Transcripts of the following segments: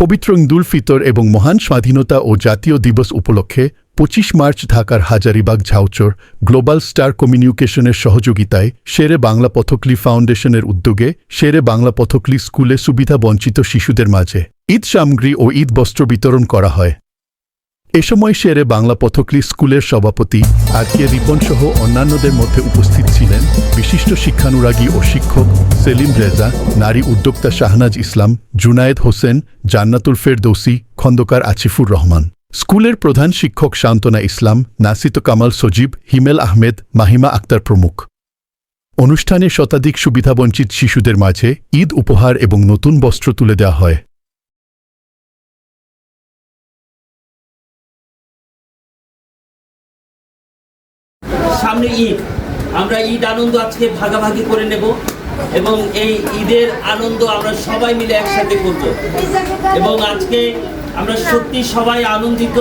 পবিত্র ঈদুল ফিতর এবং মহান স্বাধীনতা ও জাতীয় দিবস উপলক্ষে পঁচিশ মার্চ ঢাকার হাজারিবাগ ঝাউচর গ্লোবাল স্টার কমিউনিকেশনের সহযোগিতায় শেরে বাংলা পথকলি ফাউন্ডেশনের উদ্যোগে শেরে বাংলা পথকলি স্কুলে সুবিধা বঞ্চিত শিশুদের মাঝে ঈদ সামগ্রী ও ঈদ বস্ত্র বিতরণ করা হয়। এ সময় শেরে বাংলা পথকলি স্কুলের সভাপতি আজকে রিপন সহ অন্যান্যদের মধ্যে উপস্থিত ছিলেন বিশিষ্ট শিক্ষানুরাগী ও শিক্ষক সেলিম রেজা, নারী উদ্যোক্তা শাহনাজ ইসলাম, জুনায়েদ হোসেন, জান্নাতুল ফেরদৌসি, খন্দকার আছিফুর রহমান। স্কুলের প্রধান শিক্ষক শান্তনা ইসলাম, নাসিত কামাল সজীব, হিমেল আহমেদ, মাহিমা আক্তার প্রমুখ। অনুষ্ঠানে শতাধিক সুবিধাবঞ্চিত শিশুদের মাঝে ঈদ উপহার এবং নতুন বস্ত্র তুলে দেওয়া হয়। সামনে ঈদ। আমরা ঈদ আনন্দ আজকে ভাগাভাগি করে নেব। এবং এই ঈদের আনন্দ আমরা সবাই মিলে একসাথে করব। এবং আজকে আমরা সত্যি সবাই আনন্দিত।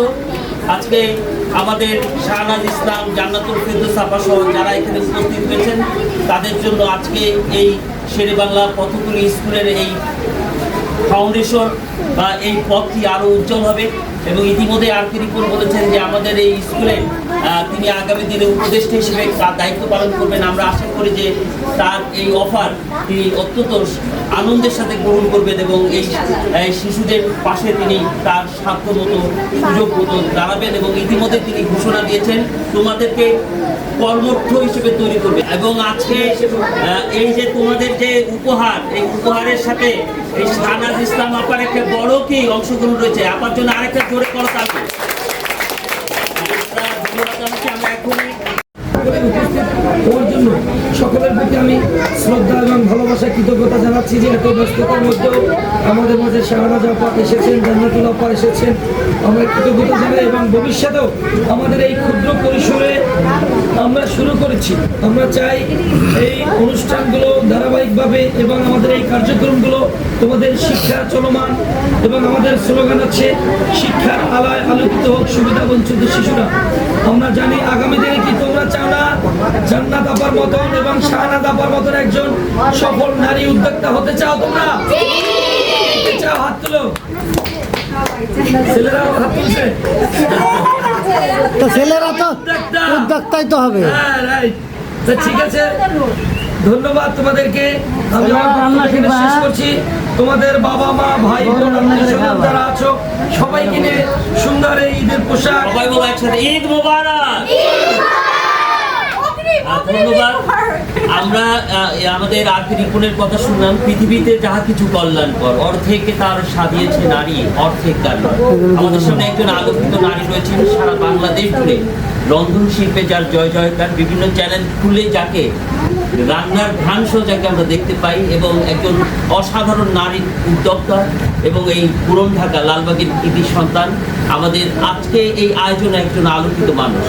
আজকে আমাদের শাহনাজ ইসলাম, জান্নাতুল ফেরদৌস আপা সহ যারা এখানে উপস্থিত হয়েছেন তাদের জন্য আজকে এই শেরে বাংলা পথকুলি স্কুলের এই ফাউন্ডেশন বা এই পথটি আরও উজ্জ্বল হবে। এবং ইতিমধ্যে আর রিপন বলেছেন যে আমাদের এই স্কুলে তিনি আগামী দিনে উপদেষ্টা হিসেবে তার দায়িত্ব পালন করবেন। আমরা আশা করি যে তার এই অফার তিনি অত্যন্ত আনন্দের সাথে গ্রহণ করবেন এবং এই শিশুদের পাশে তিনি তার সাধ্য মতো সুযোগ মতো দাঁড়াবেন এবং ইতিমধ্যে তিনি ঘোষণা দিয়েছেন, তোমাদেরকে কর্মঠ হিসেবে তৈরি করবে। এবং আজকে এই যে তোমাদের যে উপহার, এই উপহারের সাথে এই শাহনাজ ইসলাম আপার একটা বড় কি অংশগ্রহণ রয়েছে? আপার জন্য আরেকটা জোরে করো আমরা ধন্যবাদ জানাচ্ছি আমরা এখনই করে উপস্থিত হওয়ার জন্য সকলের প্রতি আমি শ্রদ্ধা এবং ভালোবাসা, কৃতজ্ঞতা জানাচ্ছি যে এত ব্যস্ততার মধ্যেও আমাদের মাঝে শাহনাজ আপা এসেছেন, জান্নাতুল আপা এসেছেন। আমরা কৃতজ্ঞতা জানাই এবং ভবিষ্যতেও আমাদের এই ক্ষুদ্র পরিসরে আমরা শুরু করেছি। আমরা চাই এই অনুষ্ঠানগুলো ধারাবাহিকভাবে এবং আমাদের এই কার্যক্রমগুলো তোমাদের শিক্ষা চলমান এবং আমাদের স্লোগান আছে, শিক্ষার আলায় আলোকিত হোক সুবিধা বঞ্চিত শিশুরা। আমরা জানি আগামী দিনে কি তোমরা চাও না? জান্নাত আপার মতন এবং শাহনাদ আপার মতন একজন সফল নারী উদ্যোক্তা হতে চাও তোমরা? চাও হাত তুলো। ছেলেরা হাত তুলছে। তো ছেলেরা তো উদ্যোক্তা। উদ্যোক্তাই তো হবে। হ্যাঁ রাইট ঠিক আছে। ধন্যবাদ তোমাদেরকে। আমি আমার শেষ করছি। তোমাদের বাবা মা ভাই বোন যারা আছো সবাইকে নিয়ে সুন্দর এই ঈদের পোশাক। সবাই বলো একসাথে ঈদ মোবারক! ধন্যবাদ আমরা আমাদের আর্থিক রিপনের কথা শুনলাম পৃথিবীতে যাহা কিছু কল্যাণকর অর্ধেকে তার সাজিয়েছে নারী অর্ধেক নারী আমাদের সামনে একজন আলোকিত নারী রয়েছেন সারা বাংলাদেশ জুড়ে। রন্ধন শিল্পে যার জয় জয়কার বিভিন্ন চ্যানেল খুলে যাকে রান্নার ভ্রাংশ যাকে আমরা দেখতে পাই এবং একজন অসাধারণ নারী উদ্যোক্তা এবং এই পুরন ঢাকা লালবাগের কৃতি সন্তান আমাদের আজকে এই আয়োজনে একজন আলোকিত মানুষ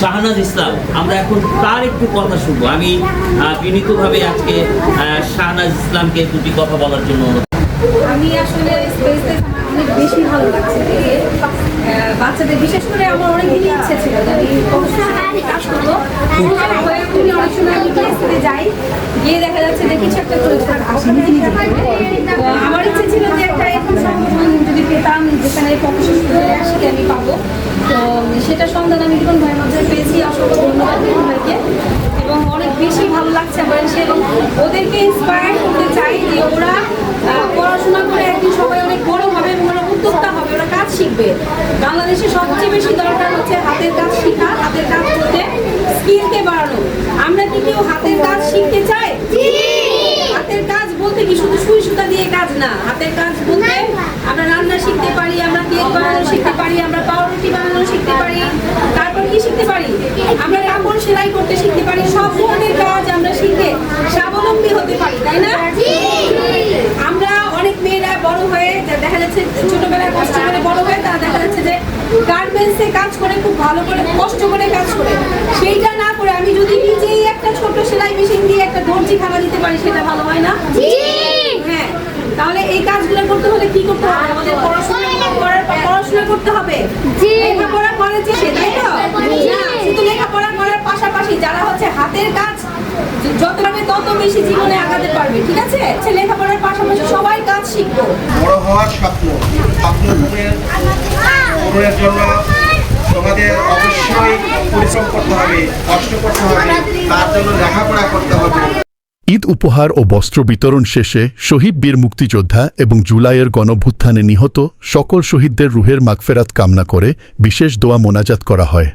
শাহনাজ ইসলাম। আমরা এখন তার একটু কথা শুনব। আমি আহ, বিনীতভাবে আজকে আহ, শাহনাজ ইসলামকে দুটি কথা বলার জন্য অনুরোধ আমি আসলে স্পেসে অনেক বেশি ভালো লাগছে বাচ্চাদের বিশেষ করে আমার অনেক দিনই ইচ্ছে ছিল যে আমি কাজ করব। হয়ে উঠি যাই। গিয়ে দেখা যাচ্ছে যে কিছু একটা আমার ইচ্ছে ছিল যে একটা এরকম সংগঠন যদি পেতাম, যেখানে প্রফেশনাল আসলে আমি পাবো। তো সেটা সন্ধান আমি জীবন ভাইয়ের মধ্যে পেয়েছি অসংখ্য ধন্যবাদ জীবন ভাইকে এবং অনেক বেশি ভালো লাগছে আমার এসে এবং ওদেরকে ইন্সপায়ার করতে চাই যে ওরা পড়াশোনা করে একদিন সবাই অনেক বড় হবে এবং ওরা উদ্যোক্তা হবে, ওরা কাজ শিখবে। বাংলাদেশে সবচেয়ে বেশি দরকার হচ্ছে হাতের কাজ শেখা, হাতের কাজ স্কিলকে বাড়ানো আমরা কি কেউ হাতের কাজ শিখতে চাই? হাতের কাজ বলতে কি শুধু সুই সুতা দিয়ে কাজ না। হাতের কাজ বলতে আমরা রান্না শিখতে পারি আমরা কেক বানানো শিখতে পারি আমরা পাউরুটি বানানো শিখতে পারি। তারপর কি শিখতে পারি? আমরা কাপড় সেলাই করতে শিখতে পারি। সব ধরনের কাজ আমরা শিখে স্বাবলম্বী হতে পারি তাই না? আমরা অনেক মেয়েরা বড় হয়ে যা- দেখা যাচ্ছে ছোটবেলায় কষ্ট করে বড় হয়ে তারা দেখা যাচ্ছে যে গার্মেন্টসে কাজ করে খুব ভালো করে কষ্ট করে কাজ করে সেইটা না করে আমি যদি নিজেই একটা ছোট সেলাই মেশিন দর্জি খাওয়া দিতে পারি সেটা ভালো হয় না? হ্যাঁ তাহলে এই কাজগুলো করতে হলে কি করতে হবে? আমাদের পড়াশোনা করার পড়াশোনা করতে হবে। লেখাপড়া করেছে সেটাই তো? না শুধু লেখাপড়া করার পাশাপাশি যারা হচ্ছে হাতের কাজ যত পারবে তত বেশি জীবনে আগাতে পারবে ঠিক আছে? সে লেখাপড়ার পাশাপাশি সবাই কাজ শিখব। বড় হওয়ার স্বপ্ন পূরণের জন্য তোমাদের অবশ্যই পরিশ্রম করতে হবে কষ্ট করতে হবে তার জন্য লেখাপড়া করতে হবে। ঈদ উপহার ও বস্ত্র বিতরণ শেষে শহীদ বীর মুক্তিযোদ্ধা এবং জুলাইয়ের গণভুত্থানে নিহত সকল শহীদদের রুহের মাগফেরাত কামনা করে বিশেষ দোয়া মোনাজাত করা হয়।